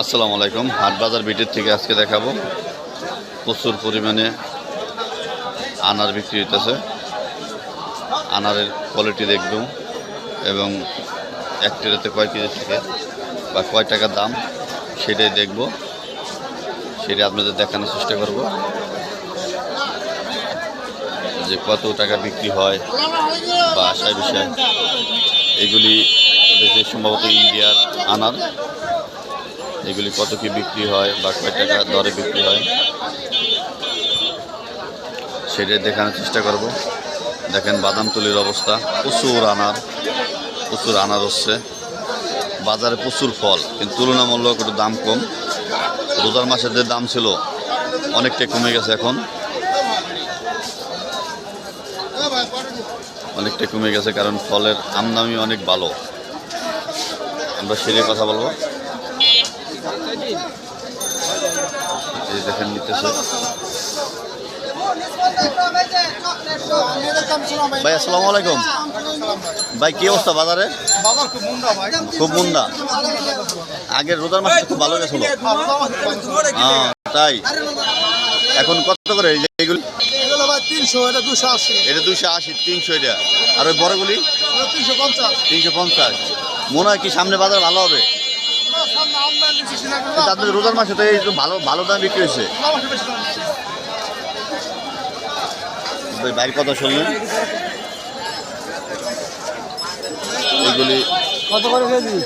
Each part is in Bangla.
আসসালামু আলাইকুম। হাট বাজার বিটের থেকে আজকে দেখাবো। প্রচুর পরিমাণে আনার বিক্রি হইতেছে। আনারের কোয়ালিটি দেখব এবং এক ট্রেতে কয় কেজি থেকে বা কয় টাকা দাম সেটাই দেখব। সেটাই আপনাদের দেখানোর চেষ্টা করব। যে কত টাকা বিক্রি হয় বা আশায় বিষয়। এগুলি সম্ভবত ইন্ডিয়ার আনার। এগুলি কত কি বিক্রি হয় বা কয় টাকা দরে বিক্রি হয় সেটাই দেখানোর চেষ্টা করব। দেখেন বাদাম তুলির অবস্থা, প্রচুর আনার প্রচুর আনার হচ্ছে। বাজারে প্রচুর ফল, কিন্তু তুলনামূলক একটু দাম কম। রোজার মাসের যে দাম ছিল, অনেকটাই কমে গেছে এখন। অনেকটাই কমে গেছে, কারণ ফলের আমদামি অনেক ভালো। আমরা সেটাই কথা বলব। এই দেখেন নিতেছে। ভাই আসসালামু আলাইকুম। ভাই কি অবস্থা বাজারে? খুব মুন্দা। আগের রোজার মাসে খুব ভালো গেছিল। হ্যাঁ, তাই। এখন কত করে এইগুলি এটা দুশো আশি তিনশো এটা। আর ওই বড়গুলি? তিনশো পঞ্চাশ। তিনশো পঞ্চাশ। মনে হয় কি সামনে বাজার ভালো হবে? আপনাদের রোজার মাসে তো এই ভালো ভালো দাম বিক্রি হয়েছে। বেশি দাম ওই বাইর কথা শুনলেন। এগুলি কত করে কেজি?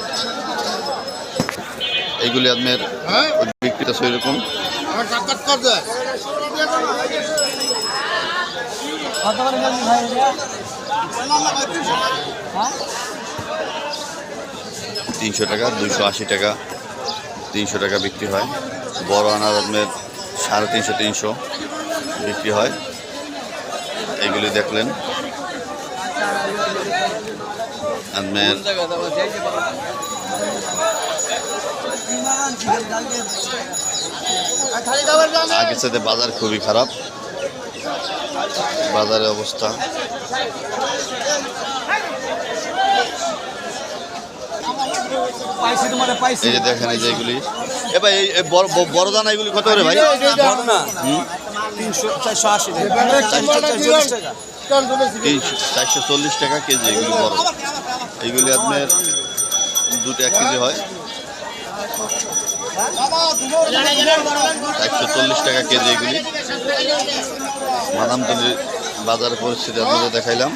এগুলি আপনার হ্যাঁ? বিক্রিটা সেরকম কত করে কেজি ভাই তিনশো টাকা, দুইশো আশি টাকা, তিনশো টাকা বিক্রি হয়। বড় আনার আপনার সাড়ে তিনশো তিনশো বিক্রি হয়। এগুলি দেখলেন। আপনার আগের সাথে বাজার খুবই খারাপ। বাজারের অবস্থা। এই যে দেখেন এই যে এগুলি। এ ভাই এই বড় দানা এগুলি কত করে ভাই? হুম? তিনশো চারশো আশি তিনশো চারশো চল্লিশ টাকা কেজি এগুলি বড়। এইগুলি আপনার দুটো এক কেজি হয়। একশো চল্লিশ টাকা কেজি এগুলি। মাদামতলির বাজারের পরিস্থিতি আপনাদের দেখাইলাম।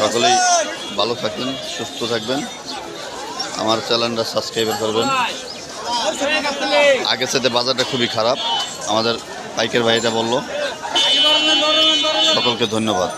সকলেই ভালো থাকবেন সুস্থ থাকবেন। আমার চ্যানেলটা সাবস্ক্রাইব করবেন। আগের সাথে বাজারটা খুবই খারাপ। আমাদের বাইকের ভাইটা বলল, সকলকে ধন্যবাদ।